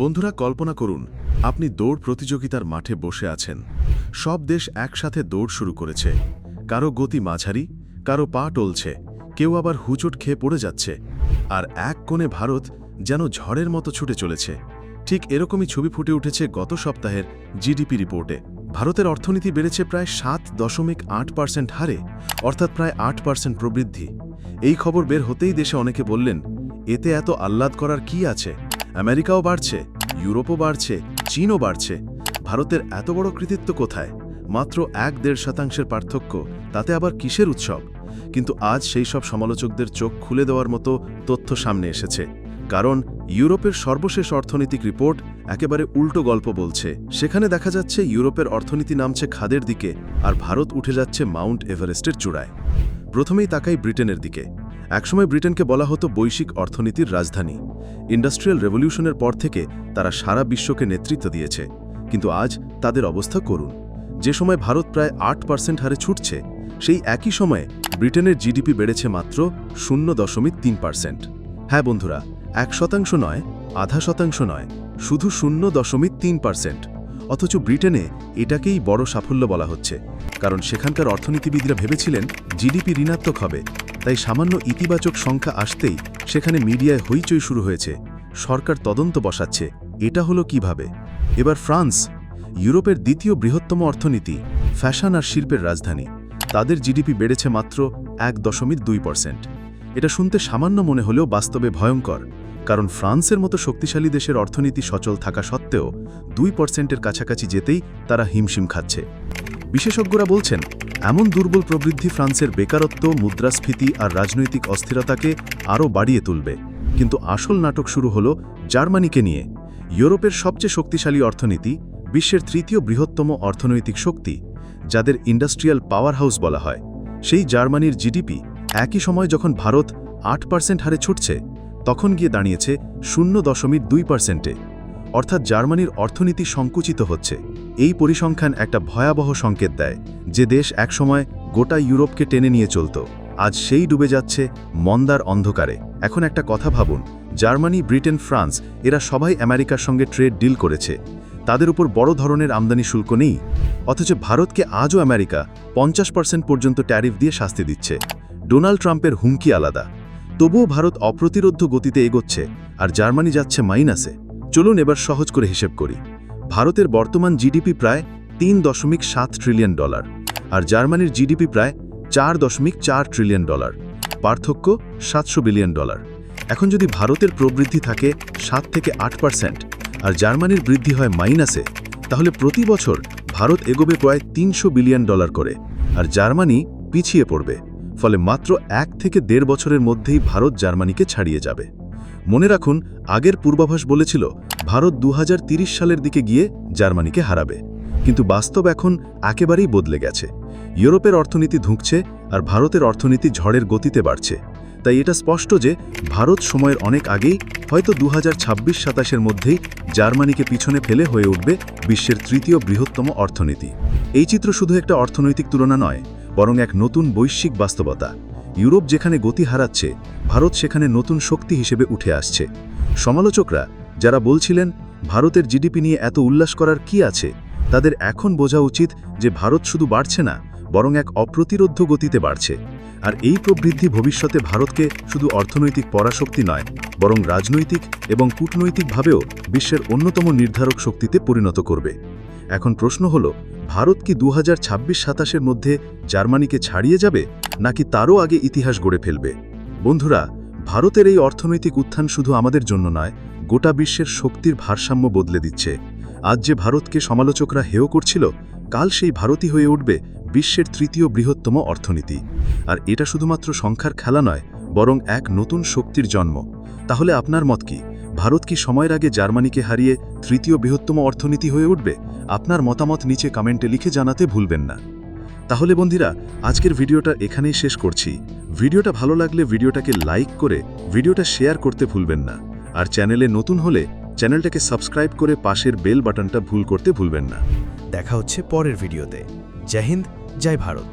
বন্ধুরা কল্পনা করুন, আপনি দৌড় প্রতিযোগিতার মাঠে বসে আছেন। সব দেশ একসাথে দৌড় শুরু করেছে। কারও গতি মাঝারি, কারও পা টলছে, কেউ আবার হুচট খেয়ে পড়ে যাচ্ছে। আর এক কোণে ভারত যেন ঝড়ের মতো ছুটে চলেছে। ঠিক এরকমই ছবি ফুটে উঠেছে গত সপ্তাহের জিডিপি রিপোর্টে। ভারতের অর্থনীতি বেড়েছে প্রায় সাত দশমিক আট পার্সেন্ট হারে, অর্থাৎ প্রায় আট পার্সেন্ট প্রবৃদ্ধি। এই খবর বের হতেই দেশে অনেকে বললেন, এতে এত আহ্লাদ করার কি আছে? আমেরিকাও বাড়ছে, ইউরোপও বাড়ছে, চীনও বাড়ছে। ভারতের এত বড় কৃতিত্ব কোথায়? মাত্র এক দেড় শতাংশের পার্থক্য, তাতে আবার কিসের উৎসব? কিন্তু আজ সেই সব সমালোচকদের চোখ খুলে দেওয়ার মতো তথ্য সামনে এসেছে। কারণ ইউরোপের সর্বশেষ অর্থনৈতিক রিপোর্ট একেবারে উল্টো গল্প বলছে। সেখানে দেখা যাচ্ছে ইউরোপের অর্থনীতি নামছে খাদের দিকে আর ভারত উঠে যাচ্ছে মাউন্ট এভারেস্টের চূড়ায়। প্রথমেই তাকাই ব্রিটেনের দিকে। একসময় ব্রিটেনকে বলা হতো বৈশ্বিক অর্থনীতির রাজধানী। ইন্ডাস্ট্রিয়াল রেভলিউশনের পর থেকে তারা সারা বিশ্বকে নেতৃত্ব দিয়েছে। কিন্তু আজ তাদের অবস্থা করুন। যে সময় ভারত প্রায় আট পার্সেন্ট হারে ছুটছে, সেই একই সময়ে ব্রিটেনের জিডিপি বেড়েছে মাত্র শূন্য দশমিক তিন পার্সেন্ট। হ্যাঁ বন্ধুরা, এক শতাংশ নয়, আধা শতাংশ নয়, শুধু শূন্য দশমিক তিন পার্সেন্ট। অথচ ব্রিটেনে এটাকেই বড় সাফল্য বলা হচ্ছে। কারণ সেখানকার অর্থনীতিবিদরা ভেবেছিলেন জিডিপি ঋণাত্মক হবে। তাই সামান্য ইতিবাচক সংখ্যা আসতেই সেখানে মিডিয়ায় হইচই শুরু হয়েছে। সরকার তদন্ত বসাচ্ছে। এটা হলো কীভাবে? এবার ফ্রান্স, ইউরোপের দ্বিতীয় বৃহত্তম অর্থনীতি, ফ্যাশন আর শিল্পের রাজধানী। তাদের জিডিপি বেড়েছে মাত্র এক দশমিক দুই পার্সেন্ট। এটা শুনতে সামান্য মনে হলেও বাস্তবে ভয়ঙ্কর, কারণ ফ্রান্সের মতো শক্তিশালী দেশের অর্থনীতি সচল থাকা সত্ত্বেও দুই পার্সেন্টের কাছাকাছি যেতেই তারা হিমশিম খাচ্ছে। বিশেষজ্ঞরা বলছেন এমন দুর্বল প্রবৃদ্ধি ফ্রান্সের বেকারত্ব, মুদ্রাস্ফীতি আর রাজনৈতিক অস্থিরতাকে আরও বাড়িয়ে তুলবে। কিন্তু আসল নাটক শুরু হল জার্মানিকে নিয়ে। ইউরোপের সবচেয়ে শক্তিশালী অর্থনীতি, বিশ্বের তৃতীয় বৃহত্তম অর্থনৈতিক শক্তি, যাদের ইন্ডাস্ট্রিয়াল পাওয়ার হাউস বলা হয়। সেই জার্মানির জিডিপি একই সময় যখন ভারত আট পার্সেন্ট হারে ছুটছে, তখন গিয়ে দাঁড়িয়েছে শূন্য দশমিক দুই পার্সেন্টে। অর্থাৎ জার্মানির অর্থনীতি সংকুচিত হচ্ছে। এই পরিসংখ্যান একটা ভয়াবহ সংকেত দেয়, যে দেশ একসময় গোটা ইউরোপকে টেনে নিয়ে চলত। আজ সেই ডুবে যাচ্ছে মন্দার অন্ধকারে। এখন একটা কথা ভাবুন, জার্মানি, ব্রিটেন, ফ্রান্স, এরা সবাই আমেরিকার সঙ্গে ট্রেড ডিল করেছে। তাদের উপর বড় ধরনের আমদানি শুল্ক নেই, অথচ ভারতকে আজও আমেরিকা পঞ্চাশ পার্সেন্ট পর্যন্ত ট্যারিফ দিয়ে শাস্তি দিচ্ছে। ডোনাল্ড ট্রাম্পের হুমকি আলাদা। তবুও ভারত অপ্রতিরোধ্য গতিতে এগোচ্ছে, আর জার্মানি যাচ্ছে মাইনাসে। চলুন এবার সহজ করে হিসেব করি। ভারতের বর্তমান জিডিপি প্রায় তিন দশমিক সাত ট্রিলিয়ন ডলার আর জার্মানির জিডিপি প্রায় চার দশমিক চার ট্রিলিয়ন ডলার পার্থক্য সাতশো বিলিয়ন ডলার এখন যদি ভারতের প্রবৃদ্ধি থাকে সাত থেকে আট পার্সেন্ট আর জার্মানির বৃদ্ধি হয় মাইনাসে, তাহলে প্রতি বছর ভারত এগোবে প্রায় তিনশো বিলিয়ন ডলার করে আর জার্মানি পিছিয়ে পড়বে, ফলে মাত্র এক থেকে দেড় বছরের মধ্যেই ভারত জার্মানিকে ছাড়িয়ে যাবে। মনে রাখুন, আগের পূর্বাভাস বলেছিল, ভারত দু সালের দিকে গিয়ে জার্মানিকে হারাবে। কিন্তু বাস্তব এখন একেবারেই বদলে গেছে। ইউরোপের অর্থনীতি ধুঁকছে আর ভারতের অর্থনীতি ঝড়ের গতিতে বাড়ছে। তাই এটা স্পষ্ট যে, ভারত সময়ের অনেক আগেই হয়তো দু হাজার ছাব্বিশ সাতাশের মধ্যেই জার্মানিকে পিছনে ফেলে হয়ে উঠবে বিশ্বের তৃতীয় বৃহত্তম অর্থনীতি। এই চিত্র শুধু একটা অর্থনৈতিক তুলনা নয়, বরং এক নতুন বৈশ্বিক বাস্তবতা। ইউরোপ যেখানে গতি হারাচ্ছে, ভারত সেখানে নতুন শক্তি হিসেবে উঠে আসছে। সমালোচকরা, যারা বলছিলেন, ভারতের জিডিপি নিয়ে এত উল্লাস করার কি আছে, তাদের এখন বোঝা উচিত যে ভারত শুধু বাড়ছে না, বরং এক অপ্রতিরোধ্য গতিতে বাড়ছে। আর এই প্রবৃদ্ধি ভবিষ্যতে ভারতকে শুধু অর্থনৈতিক পরাশক্তি নয়, বরং রাজনৈতিক এবং কূটনৈতিকভাবেও বিশ্বের অন্যতম নির্ধারক শক্তিতে পরিণত করবে। এখন প্রশ্ন হল ভারত কি দু হাজার ছাব্বিশ সাতাশের মধ্যে জার্মানিকে ছাড়িয়ে যাবে, নাকি তারও আগে ইতিহাস গড়ে ফেলবে? বন্ধুরা, ভারতের এই অর্থনৈতিক উত্থান শুধু আমাদের জন্য নয়, গোটা বিশ্বের শক্তির ভারসাম্য বদলে দিচ্ছে। আজ যে ভারতকে সমালোচকরা হেয় করছিল, কাল সেই ভারতই হয়ে উঠবে বিশ্বের তৃতীয় বৃহত্তম অর্থনীতি। আর এটা শুধুমাত্র সংখ্যার খেলা নয়, বরং এক নতুন শক্তির জন্ম। তাহলে আপনার মত কি? ভারত কি সময়ের আগে জার্মানিকে হারিয়ে তৃতীয় বৃহত্তম অর্থনীতি হয়ে উঠবে? আপনার মতামত নিচে কমেন্টে লিখে জানাতে ভুলবেন না। তাহলে বন্ধুরা, আজকের ভিডিওটা এখানেই শেষ করছি। ভিডিওটা ভালো লাগলে ভিডিওটাকে লাইক করে ভিডিওটা শেয়ার করতে ভুলবেন না। আর চ্যানেলে নতুন হলে চ্যানেলটাকে সাবস্ক্রাইব করে পাশের বেল বাটনটা ভুল করতে ভুলবেন না। দেখা হচ্ছে পরের ভিডিওতে। জয় হিন্দ, জয় ভারত।